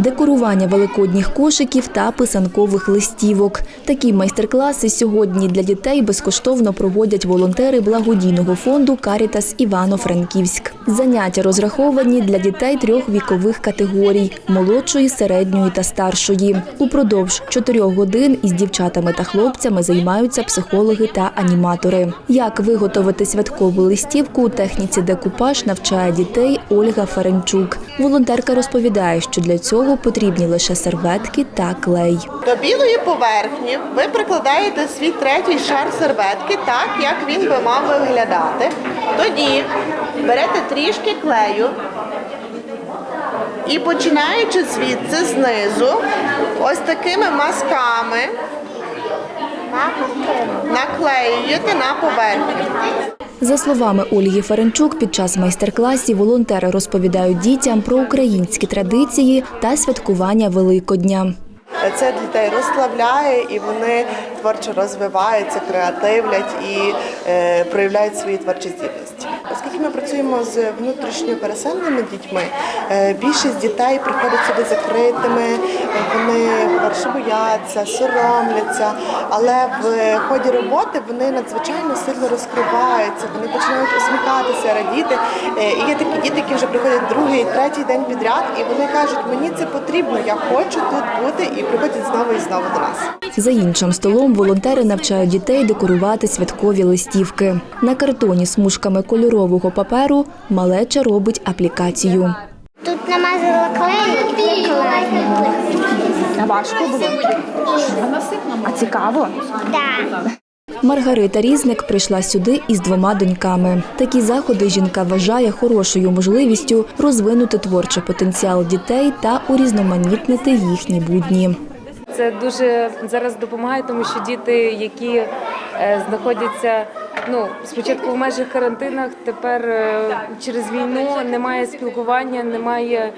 декорування великодніх кошиків та писанкових листівок. Такі майстер-класи сьогодні для дітей безкоштовно проводять волонтери благодійного фонду Карітас Івано-Франківськ. Заняття розраховані для дітей трьох вікових категорій молодшої, середньої та старшої. Упродовж чотирьох годин із дівчатами та хлопцями займаються психологи та аніматори. Як виготовити святкову листівку у техніці декупаж навчає дітей Ольга Фаренчук. Волонтерка розповідає, що для цього потрібні лише серветки та клей. До білої поверхні ви прикладаєте свій третій шар серветки так, як він би мав виглядати. Тоді берете трішки клею і починаючи звідси знизу, ось такими мазками наклеюєте на поверхню. За словами Ольги Ференчук, під час майстер-класів волонтери розповідають дітям про українські традиції та святкування Великодня. Це дітей розслабляє і вони творчо розвиваються, креативлять і е, проявляють свої творчі здібності. Ми працюємо з внутрішньо переселеними дітьми, е, більшість дітей приходять сюди закритими, вони перше бояться, соромляться, але в ході роботи вони надзвичайно сильно розкриваються, вони починають усміхатися, радіти. Е, І є такі діти, які вже приходять другий, третій день підряд, і вони кажуть, мені це потрібно, я хочу тут бути, і приходять знову і знову до нас. За іншим столом волонтери навчають дітей декорувати святкові листівки. На картоні смужками кольорового паперу малеча робить аплікацію. Тут намазала клей і приклеїла. А важко було? А цікаво? Так. Маргарита Різник прийшла сюди із двома доньками. Такі заходи жінка вважає хорошою можливістю розвинути творчий потенціал дітей та урізноманітнити їхні будні. Це дуже зараз допомагає, тому що діти, які е, знаходяться ну спочатку в межах карантинах, тепер е, через війну немає спілкування, немає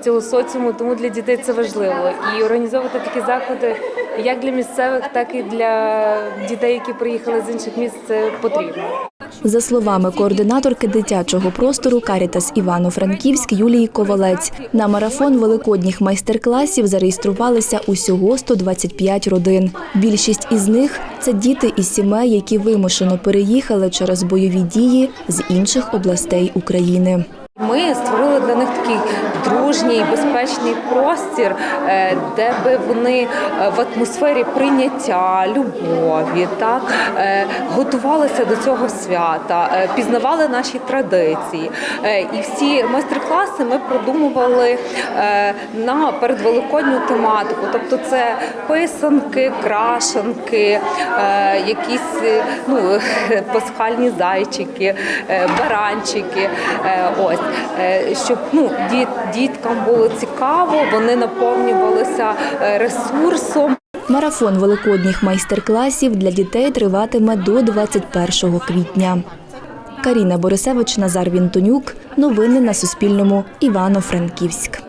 цього соціуму, тому для дітей це важливо. І організовувати такі заходи як для місцевих, так і для дітей, які приїхали з інших міст, це потрібно. За словами координаторки дитячого простору Карітас Івано-Франківськ Юлії Ковалець, на марафон великодніх майстер-класів зареєструвалися усього 125 родин. Більшість із них це діти із сімей, які вимушено переїхали через бойові дії з інших областей України. Ми створили для них такий дружній, безпечний простір, е, де би вони е, в атмосфері прийняття, любові, так е, готувалися до цього свята, пізнавали наші традиції. І всі майстер-класи ми продумували на передвеликодню тематику. Тобто, це писанки, крашенки, якісь ну, пасхальні зайчики, баранчики. Ось щоб ну діт, діткам було цікаво, вони наповнювалися е, ресурсом. Марафон великодніх майстер-класів для дітей триватиме до 21 квітня. Каріна Борисевич, Назар Вінтонюк. Новини на Суспільному. Івано-Франківськ.